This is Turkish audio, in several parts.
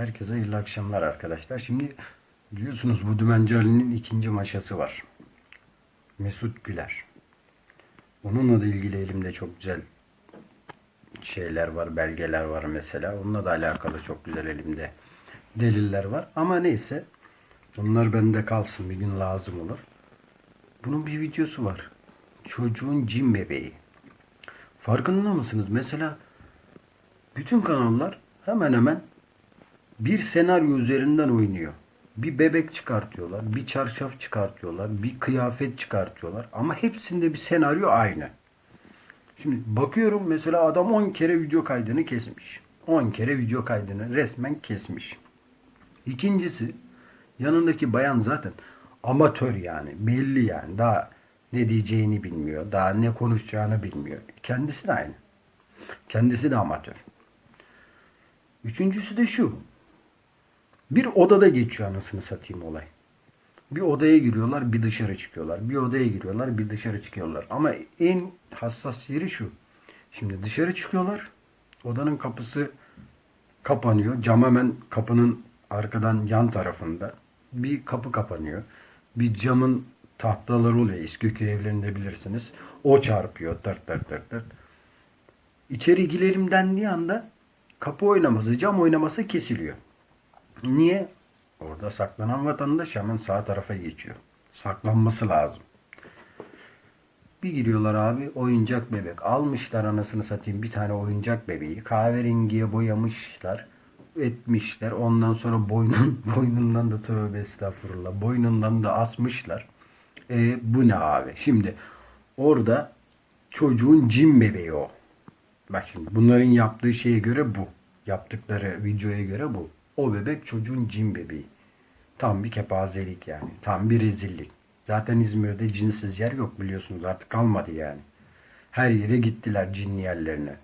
Herkese hayırlı akşamlar arkadaşlar. Şimdi biliyorsunuz bu Dümenci ikinci maşası var. Mesut Güler. Onunla da ilgili elimde çok güzel şeyler var, belgeler var mesela. Onunla da alakalı çok güzel elimde deliller var. Ama neyse onlar bende kalsın bir gün lazım olur. Bunun bir videosu var. Çocuğun cin bebeği. Farkında mısınız? Mesela bütün kanallar hemen hemen bir senaryo üzerinden oynuyor. Bir bebek çıkartıyorlar, bir çarşaf çıkartıyorlar, bir kıyafet çıkartıyorlar ama hepsinde bir senaryo aynı. Şimdi bakıyorum mesela adam 10 kere video kaydını kesmiş. 10 kere video kaydını resmen kesmiş. İkincisi yanındaki bayan zaten amatör yani belli yani daha ne diyeceğini bilmiyor. Daha ne konuşacağını bilmiyor. Kendisi de aynı. Kendisi de amatör. Üçüncüsü de şu. Bir odada geçiyor anasını satayım olay. Bir odaya giriyorlar, bir dışarı çıkıyorlar. Bir odaya giriyorlar, bir dışarı çıkıyorlar. Ama en hassas yeri şu. Şimdi dışarı çıkıyorlar. Odanın kapısı kapanıyor. Cam hemen kapının arkadan yan tarafında. Bir kapı kapanıyor. Bir camın tahtaları oluyor. Eskiköy evlerinde bilirsiniz. O çarpıyor. Tırt tırt tırt tırt. İçeri girelim dendiği anda kapı oynaması, cam oynaması kesiliyor. Niye? Orada saklanan vatandaş hemen sağ tarafa geçiyor. Saklanması lazım. Bir giriyorlar abi oyuncak bebek. Almışlar anasını satayım bir tane oyuncak bebeği. Kahverengiye boyamışlar. Etmişler. Ondan sonra boynun, boynundan da tövbe estağfurullah. Boynundan da asmışlar. E, bu ne abi? Şimdi orada çocuğun cin bebeği o. Bak şimdi bunların yaptığı şeye göre bu. Yaptıkları videoya göre bu. O bebek çocuğun cin bebeği. Tam bir kepazelik yani. Tam bir rezillik. Zaten İzmir'de cinsiz yer yok biliyorsunuz. Artık kalmadı yani. Her yere gittiler cinli yerlerine.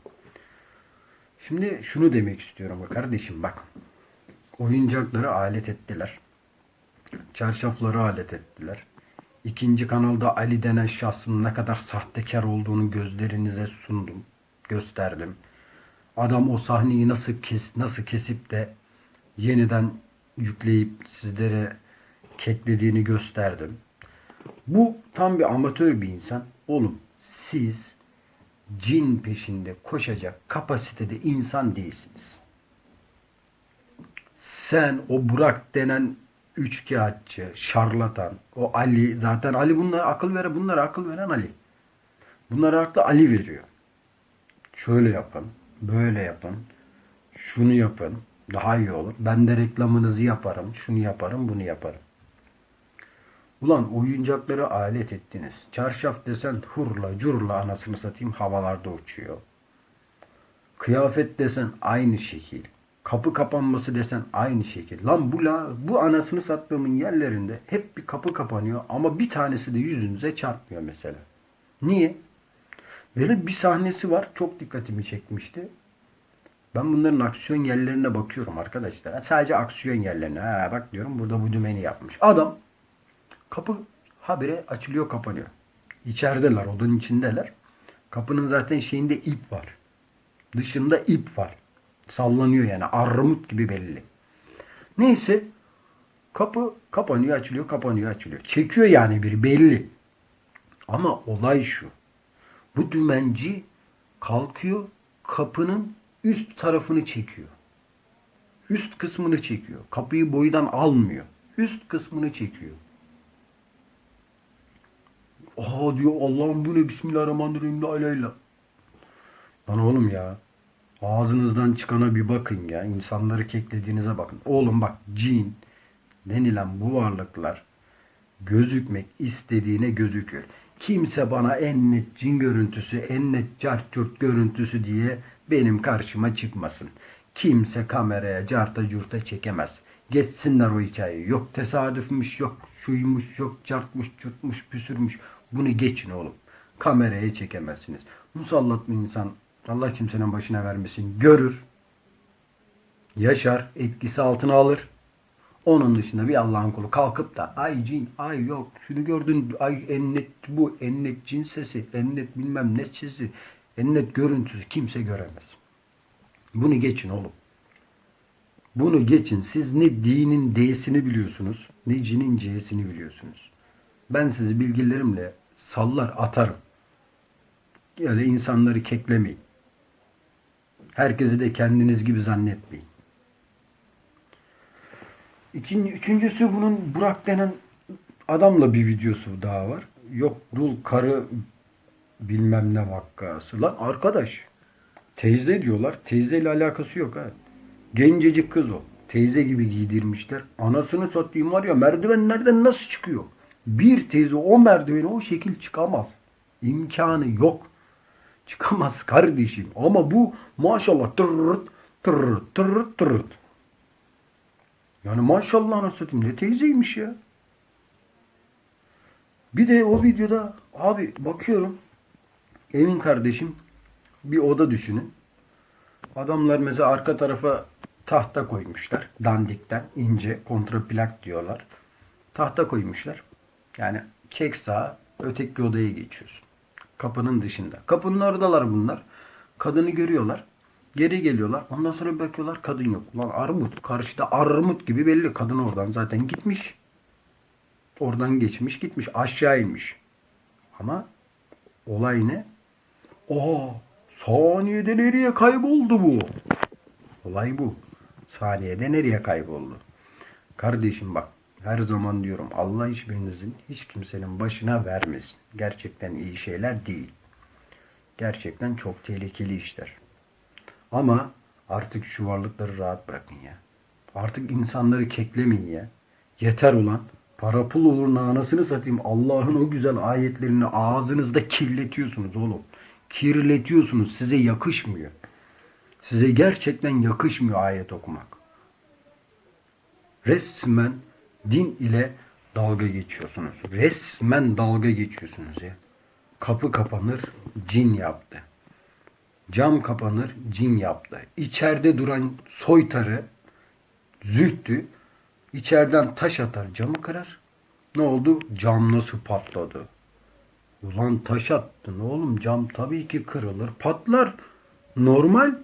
Şimdi şunu demek istiyorum kardeşim bak. Oyuncakları alet ettiler. Çarşafları alet ettiler. İkinci kanalda Ali denen şahsın ne kadar sahtekar olduğunu gözlerinize sundum. Gösterdim. Adam o sahneyi nasıl kes, nasıl kesip de yeniden yükleyip sizlere keklediğini gösterdim. Bu tam bir amatör bir insan. Oğlum siz cin peşinde koşacak kapasitede insan değilsiniz. Sen o Burak denen üçkağıtçı, şarlatan, o Ali zaten Ali bunlara akıl veren, bunlara akıl veren Ali. Bunlara aklı Ali veriyor. Şöyle yapın, böyle yapın, şunu yapın, daha iyi olur. Ben de reklamınızı yaparım, şunu yaparım, bunu yaparım. Ulan oyuncakları alet ettiniz. Çarşaf desen hurla curla anasını satayım havalarda uçuyor. Kıyafet desen aynı şekil. Kapı kapanması desen aynı şekil. Lan bu la bu anasını sattığımın yerlerinde hep bir kapı kapanıyor ama bir tanesi de yüzünüze çarpmıyor mesela. Niye? Böyle bir sahnesi var. Çok dikkatimi çekmişti. Ben bunların aksiyon yerlerine bakıyorum arkadaşlar. Sadece aksiyon yerlerine. Ha, bak diyorum burada bu dümeni yapmış. Adam kapı habire açılıyor kapanıyor. İçerideler odanın içindeler. Kapının zaten şeyinde ip var. Dışında ip var. Sallanıyor yani armut gibi belli. Neyse kapı kapanıyor açılıyor kapanıyor açılıyor. Çekiyor yani bir belli. Ama olay şu. Bu dümenci kalkıyor kapının üst tarafını çekiyor. Üst kısmını çekiyor. Kapıyı boydan almıyor. Üst kısmını çekiyor. Aa diyor Allah'ım bu ne Bismillahirrahmanirrahim la ilahe illallah. Lan oğlum ya. Ağzınızdan çıkana bir bakın ya. İnsanları keklediğinize bakın. Oğlum bak cin denilen bu varlıklar gözükmek istediğine gözükür. Kimse bana en net cin görüntüsü, en net cartürt görüntüsü diye benim karşıma çıkmasın. Kimse kameraya carta curta çekemez. Geçsinler o hikayeyi. Yok tesadüfmüş, yok şuymuş, yok cartmış, çurtmuş, püsürmüş. Bunu geçin oğlum. Kameraya çekemezsiniz. Musallat bir insan Allah kimsenin başına vermesin. Görür. Yaşar. Etkisi altına alır. Onun dışında bir Allah'ın kulu kalkıp da ay cin, ay yok şunu gördün, ay en net bu, en net cin sesi, en net bilmem ne sesi, en net görüntüsü kimse göremez. Bunu geçin oğlum. Bunu geçin. Siz ne dinin D'sini biliyorsunuz, ne cinin C'sini biliyorsunuz. Ben sizi bilgilerimle sallar atarım. Öyle insanları keklemeyin. Herkesi de kendiniz gibi zannetmeyin. İkinci, üçüncüsü bunun Burak denen adamla bir videosu daha var. Yok dul karı bilmem ne vakası. Lan arkadaş teyze diyorlar. Teyzeyle alakası yok ha. Gencecik kız o. Teyze gibi giydirmişler. Anasını satayım var ya merdivenlerden nasıl çıkıyor? Bir teyze o merdiveni o şekil çıkamaz. İmkanı yok. Çıkamaz kardeşim. Ama bu maşallah tırırt tırırt tırırt tırırt. Yani maşallah satayım ne teyzeymiş ya. Bir de o videoda abi bakıyorum Emin kardeşim bir oda düşünün. Adamlar mesela arka tarafa tahta koymuşlar. Dandikten ince kontraplak diyorlar. Tahta koymuşlar. Yani çek sağa öteki odaya geçiyorsun. Kapının dışında. Kapının oradalar bunlar. Kadını görüyorlar. Geri geliyorlar. Ondan sonra bir bakıyorlar kadın yok. Lan armut. Karşıda armut gibi belli. Kadın oradan zaten gitmiş. Oradan geçmiş gitmiş. Aşağı inmiş. Ama olay ne? Aa, saniyede nereye kayboldu bu? Olay bu. Saniyede nereye kayboldu? Kardeşim bak her zaman diyorum Allah hiçbirinizin hiç kimsenin başına vermesin. Gerçekten iyi şeyler değil. Gerçekten çok tehlikeli işler. Ama artık şu varlıkları rahat bırakın ya. Artık insanları keklemeyin ya. Yeter ulan. Para pul uğruna anasını satayım. Allah'ın o güzel ayetlerini ağzınızda kirletiyorsunuz oğlum. Kirletiyorsunuz. Size yakışmıyor. Size gerçekten yakışmıyor ayet okumak. Resmen din ile dalga geçiyorsunuz. Resmen dalga geçiyorsunuz ya. Kapı kapanır, cin yaptı. Cam kapanır, cin yaptı. İçeride duran soytarı, zühtü, içeriden taş atar, camı kırar. Ne oldu? Cam nasıl patladı? Ulan taş attın oğlum cam tabii ki kırılır, patlar. Normal.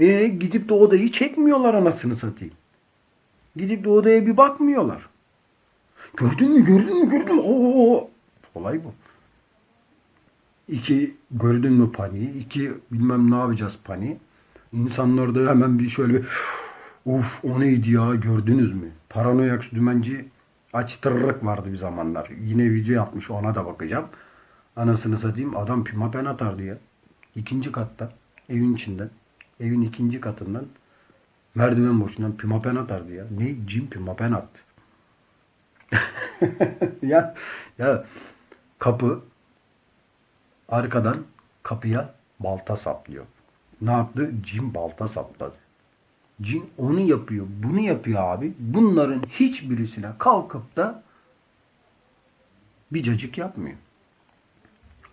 E gidip de odayı çekmiyorlar anasını satayım. Gidip de odaya bir bakmıyorlar. Gördün mü gördün mü gördün mü? Oo, olay bu. İki gördün mü paniği? İki bilmem ne yapacağız paniği. İnsanlar da hemen bir şöyle bir uf o neydi ya gördünüz mü? Paranoyak dümenci açtırırık vardı bir zamanlar. Yine video yapmış ona da bakacağım. Anasını satayım adam pimapen atardı ya. İkinci katta evin içinden evin ikinci katından merdiven boşundan pimapen atardı ya. Ne cin pimapen attı. ya ya kapı arkadan kapıya balta saplıyor. Ne yaptı? Cin balta sapladı. Cin onu yapıyor, bunu yapıyor abi. Bunların hiçbirisine kalkıp da bir cacık yapmıyor.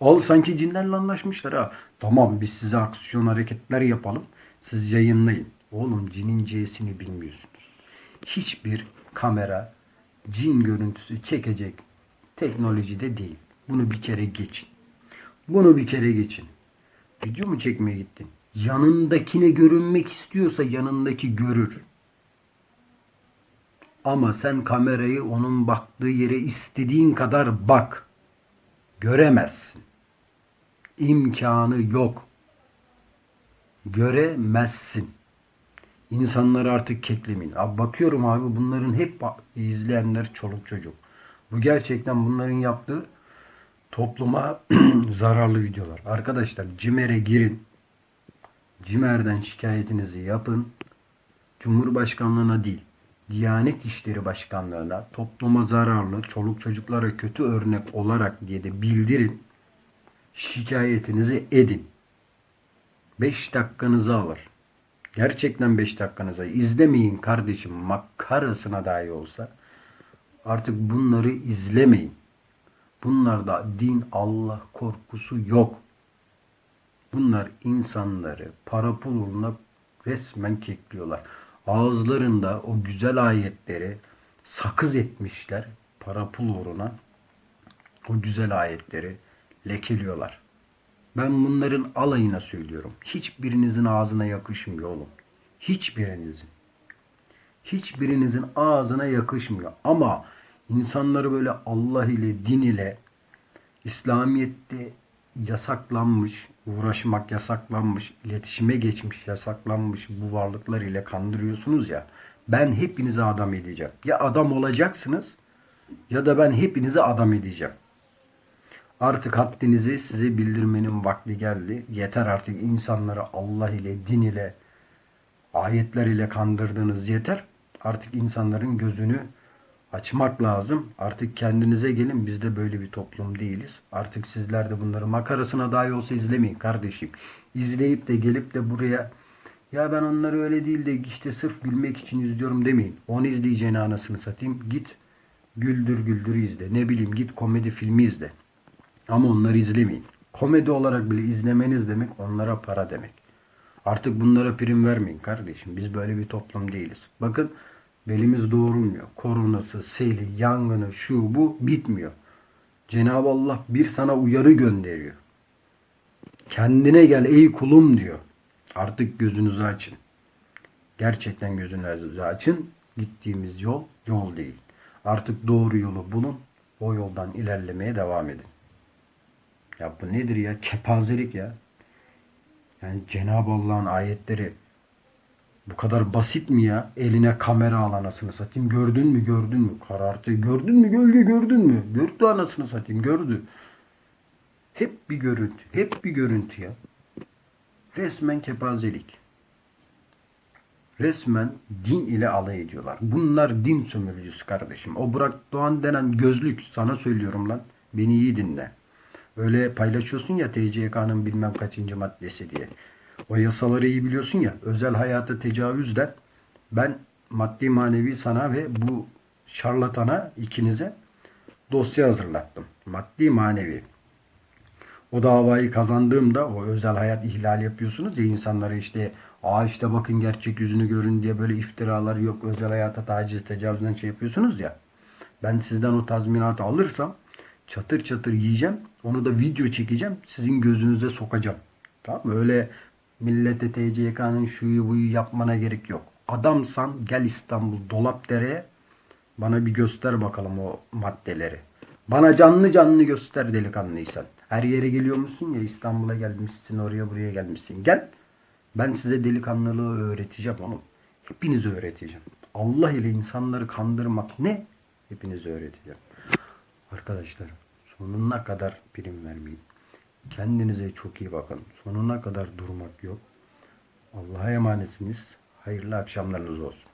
Al sanki cinlerle anlaşmışlar ha. Tamam biz size aksiyon hareketler yapalım. Siz yayınlayın. Oğlum cinin C'sini bilmiyorsunuz. Hiçbir kamera cin görüntüsü çekecek teknolojide değil. Bunu bir kere geçin. Bunu bir kere geçin. Video mu çekmeye gittin? Yanındakine görünmek istiyorsa yanındaki görür. Ama sen kamerayı onun baktığı yere istediğin kadar bak. Göremezsin. İmkanı yok. Göremezsin. İnsanları artık keklemeyin. Abi bakıyorum abi bunların hep izleyenler çoluk çocuk. Bu gerçekten bunların yaptığı topluma zararlı videolar. Arkadaşlar CİMER'e girin. CİMER'den şikayetinizi yapın. Cumhurbaşkanlığına değil, Diyanet İşleri Başkanlığına topluma zararlı, çoluk çocuklara kötü örnek olarak diye de bildirin. Şikayetinizi edin. 5 dakikanızı alır. Gerçekten 5 dakikanızı izlemeyin kardeşim makarasına dahi olsa. Artık bunları izlemeyin. Bunlarda din Allah korkusu yok. Bunlar insanları para pul uğruna resmen kekliyorlar. Ağızlarında o güzel ayetleri sakız etmişler para pul uğruna. O güzel ayetleri lekeliyorlar. Ben bunların alayına söylüyorum. Hiçbirinizin ağzına yakışmıyor oğlum. Hiçbirinizin. Hiçbirinizin ağzına yakışmıyor. Ama insanları böyle Allah ile, din ile, İslamiyet'te yasaklanmış, uğraşmak yasaklanmış, iletişime geçmiş, yasaklanmış bu varlıklar ile kandırıyorsunuz ya. Ben hepinizi adam edeceğim. Ya adam olacaksınız ya da ben hepinizi adam edeceğim. Artık haddinizi size bildirmenin vakti geldi. Yeter artık insanları Allah ile, din ile, ayetler ile kandırdığınız yeter. Artık insanların gözünü açmak lazım. Artık kendinize gelin. Biz de böyle bir toplum değiliz. Artık sizler de bunları makarasına dahi olsa izlemeyin kardeşim. İzleyip de gelip de buraya ya ben onları öyle değil de işte sırf gülmek için izliyorum demeyin. Onu izleyeceğine anasını satayım. Git güldür güldür izle. Ne bileyim git komedi filmi izle. Ama onları izlemeyin. Komedi olarak bile izlemeniz demek onlara para demek. Artık bunlara prim vermeyin kardeşim. Biz böyle bir toplum değiliz. Bakın belimiz doğrulmuyor. Koronası, seli, yangını, şu bu bitmiyor. Cenab-ı Allah bir sana uyarı gönderiyor. Kendine gel ey kulum diyor. Artık gözünüzü açın. Gerçekten gözünüzü açın. Gittiğimiz yol yol değil. Artık doğru yolu bulun. O yoldan ilerlemeye devam edin. Ya bu nedir ya? Kepazelik ya. Yani Cenab-ı Allah'ın ayetleri bu kadar basit mi ya? Eline kamera al anasını satayım. Gördün mü gördün mü? Karartı. Gördün mü gölge gördün mü? Gördü anasını satayım gördü. Hep bir görüntü. Hep bir görüntü ya. Resmen kepazelik. Resmen din ile alay ediyorlar. Bunlar din sömürücüsü kardeşim. O Burak Doğan denen gözlük sana söylüyorum lan. Beni iyi dinle. Öyle paylaşıyorsun ya TCK'nın bilmem kaçıncı maddesi diye. O yasaları iyi biliyorsun ya. Özel hayata tecavüzden ben maddi manevi sana ve bu şarlatana ikinize dosya hazırlattım. Maddi manevi. O davayı kazandığımda o özel hayat ihlali yapıyorsunuz ya insanlara işte aa işte bakın gerçek yüzünü görün diye böyle iftiralar yok özel hayata taciz tecavüzden şey yapıyorsunuz ya. Ben sizden o tazminatı alırsam çatır çatır yiyeceğim. Onu da video çekeceğim. Sizin gözünüze sokacağım. Tamam mı? Öyle millete TCK'nın şuyu buyu yapmana gerek yok. Adamsan gel İstanbul Dolapdere'ye bana bir göster bakalım o maddeleri. Bana canlı canlı göster delikanlıysan. Her yere geliyor musun ya İstanbul'a gelmişsin oraya buraya gelmişsin. Gel. Ben size delikanlılığı öğreteceğim oğlum. Hepinizi öğreteceğim. Allah ile insanları kandırmak ne? Hepinizi öğreteceğim. Arkadaşlar sonuna kadar prim vermeyin. Kendinize çok iyi bakın. Sonuna kadar durmak yok. Allah'a emanetsiniz. Hayırlı akşamlarınız olsun.